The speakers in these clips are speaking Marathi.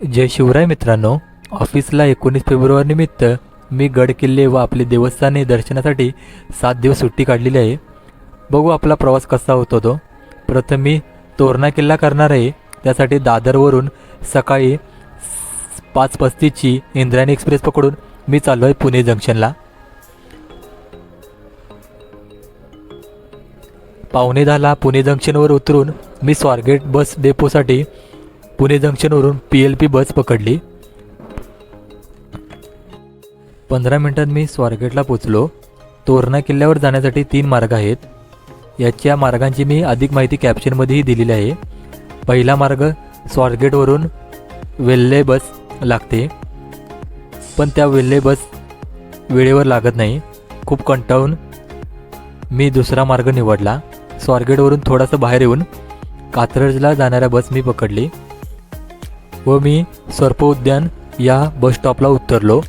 जय शिवराय मित्रांनो ऑफिसला एकोणीस फेब्रुवारी निमित्त मी गड किल्ले व आपले देवस्थाने दर्शनासाठी सात दिवस सुट्टी काढलेली आहे. बघू आपला प्रवास कसा होतो तो. प्रथम मी तोरणा किल्ला करणार आहे. त्यासाठी दादरवरून सकाळी पाच पस्तीसची इंद्रायणी एक्सप्रेस पकडून मी चाललो आहे पुणे जंक्शनला. पावणे दहाला पुणे जंक्शनवर उतरून मी स्वारगेट बस डेपोसाठी पुणे जंक्शनवरून पी एल पी बस पकडली. पंधरा मिनिटात मी स्वारगेटला पोचलो. तोरणा किल्ल्यावर जाण्यासाठी तीन मार्ग आहेत. याच्या मार्गांची मी अधिक माहिती कॅप्शनमध्येही दिलेली आहे. पहिला मार्ग स्वारगेटवरून वेल्हे बस लागते. पण त्या वेल्हे बस वेळेवर लागत नाही. खूप कंटाळून मी दुसरा मार्ग निवडला. स्वारगेटवरून थोडासा बाहेर येऊन कात्रजला जाणाऱ्या बस मी पकडली. व मी सर्प उद्यान या बस स्टॉपला उतरलो.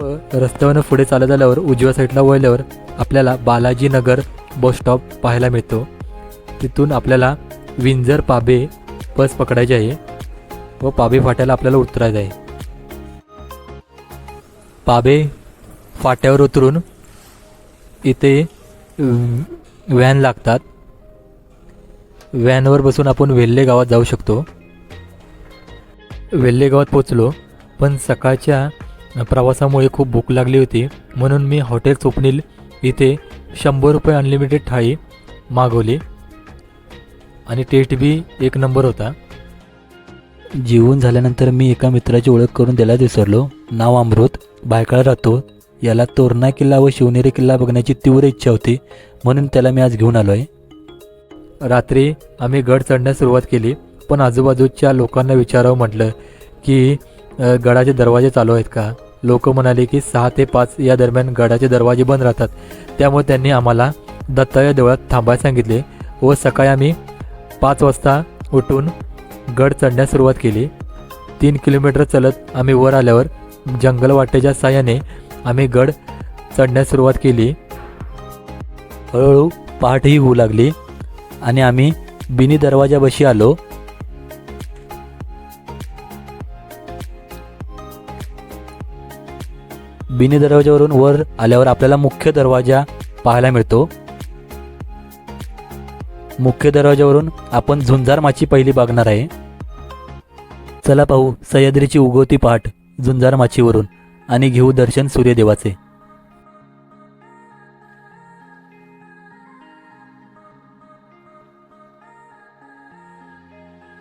व रस्त्यावरनं पुढे चालत आल्यावर उजव्या साईडला वळल्यावर आपल्याला बालाजीनगर बस स्टॉप पाहायला मिळतो. तिथून आपल्याला विंजर पाबे बस पकडायची आहे व पाबे फाट्याला आपल्याला उतरायचं आहे. पाबे फाट्यावर उतरून इथे व्हॅन लागतात. व्हॅनवर बसून आपण वेल्हे गावात जाऊ शकतो. वेल्हे गावात पोचलो पण सकाळच्या प्रवासामुळे खूप भूक लागली होती. म्हणून मी हॉटेल स्वप्नील इथे शंभर रुपये अनलिमिटेड थाळी मागवली. आणि टेस्ट बी एक नंबर होता. जेवून झाल्यानंतर मी एका मित्राची ओळख करून द्यायला विसरलो. नाव अमृत बायकाळा राहतो याला तोरणा किल्ला व शिवनेरी किल्ला बघण्याची तीव्र इच्छा होती. म्हणून त्याला मी आज घेऊन आलो आहे रात्री आम्ही गड चढण्यास सुरुवात केली. पण आजूबाजूच्या लोकांना विचारावं म्हटलं की गडाचे दरवाजे चालू आहेत का? लोक म्हणाले की सहा ते पाच या दरम्यान गडाचे दरवाजे बंद राहतात. त्यामुळे त्यांनी आम्हाला दत्ताया देवळात थांबायला सांगितले व सकाळी आम्ही पाच वाजता उठून गड चढण्यास सुरुवात केली. तीन किलोमीटर चलत आम्ही वर आल्यावर जंगल वाटेच्या साह्याने आम्ही गड चढण्यास सुरुवात केली. हळूहळू पहाटही होऊ लागली आणि आम्ही बिनी दरवाजापाशी आलो. बिनी दरवाजावरून वर आल्यावर आपल्याला मुख्य दरवाजा पाहायला मिळतो. मुख्य दरवाजावरून आपण झुंजार माची पहिली बघणार आहे. चला पाहू सह्याद्रीची उगवती पहाट झुंजार माचीवरून आणि घेऊ दर्शन सूर्यदेवाचे.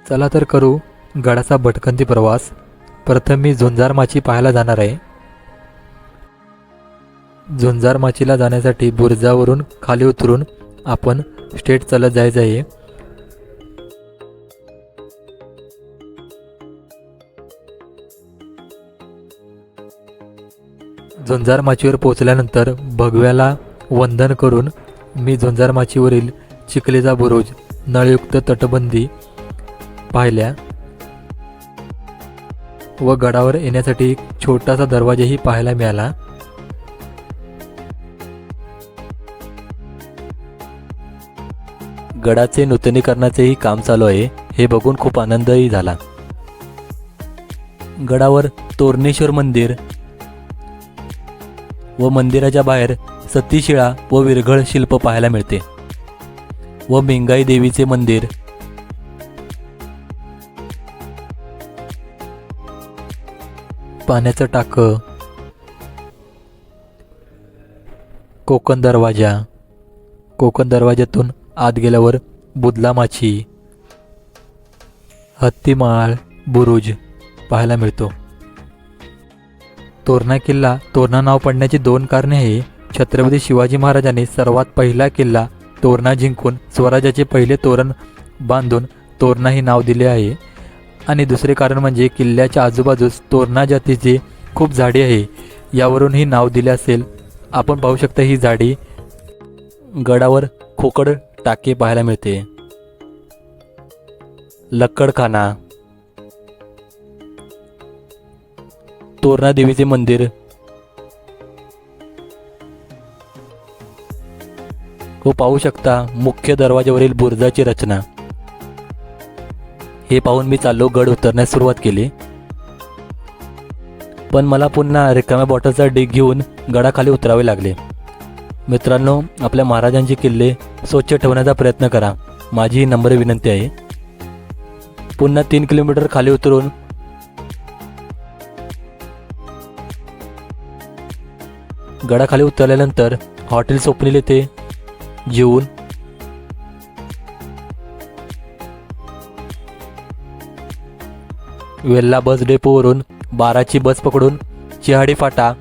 चला तर करू गडाचा भटकंती प्रवास. प्रथम मी झुंजार माची पाहायला जाणार आहे. झुंजार माचीला जाण्यासाठी बुर्जावरून खाली उतरून आपण स्टेट चालत जायचं आहे झुंजार माचीवर पोचल्यानंतर भगव्याला वंदन करून मी झुंजार माचीवरील चिखलेचा बुरुज नळयुक्त तटबंदी पाहिल्या व गडावर येण्यासाठी एक छोटासा दरवाजाही पाहायला मिळाला. गडाचे नूतनीकरणाचेही काम चालू आहे हे बघून खूप आनंदही झाला. गडावर तोरणेश्वर मंदिर व मंदिराच्या बाहेर सतीशिळा व विरघळ शिल्प पाहायला मिळते व मेंगाई देवीचे मंदिर. पाण्याचं टाकं. कोकण दरवाजा. कोकण दरवाज्यातून आत गेल्यावर बुदलामाची हत्तीमाळ बुरुज पाहायला मिळतो. तोरणा किल्ला तोरणा नाव पडण्याची दोन कारणे आहे छत्रपती शिवाजी महाराजांनी सर्वात पहिला किल्ला तोरणा जिंकून स्वराज्याचे पहिले तोरण बांधून तोरणा हे नाव दिले आहे. आणि दुसरे कारण म्हणजे किल्ल्याच्या आजूबाजूस तोरणा जातीची खूप झाडी आहे. यावरून ही नाव दिले असेल. आपण पाहू शकता ही झाडी गडावर खोकड टाके पाहायला मिळते. लक्कडखाना. तोरणा देवीचे मंदिर. हो पाहू शकता मुख्य दरवाज्यावरील बुर्जाची रचना. हे पाहून मी चाललो गड उतरण्यास सुरुवात केली. पण मला पुन्हा रिकाम्या बॉटलचा डिग घेऊन गडाखाली उतरावे लागले. मित्रांनो आपल्या महाराजांचे किल्ले स्वच्छ ठेवण्याचा प्रयत्न करा. माझी ही नम्र विनंती आहे. पुन्हा तीन किलोमीटर खाली उतरून गडाखाली उतरल्यानंतर हॉटेल स्वप्नील येथे जेवून वेल्ला बस डेपोवरून बाराची बस पकडून चिहाडी फाटा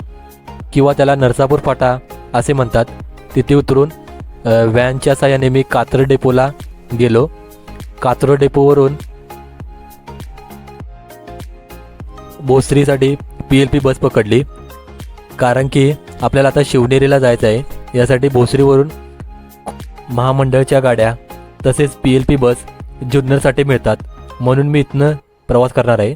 किंवा त्याला नरसापूर फाटा असे म्हणतात तिथे उतरून व्हॅनच्या साहाय्याने मी कात्र डेपोला गेलो. कात्र डेपोवरून भोसरीसाठी पी एल पी बस पकडली. कारण की आपल्याला आता शिवनेरीला जायचं आहे. यासाठी भोसरीवरून महामंडळच्या गाड्या तसेच पी एल पी बस जुन्नरसाठी मिळतात. म्हणून मी इथनं प्रवास करणार आहे.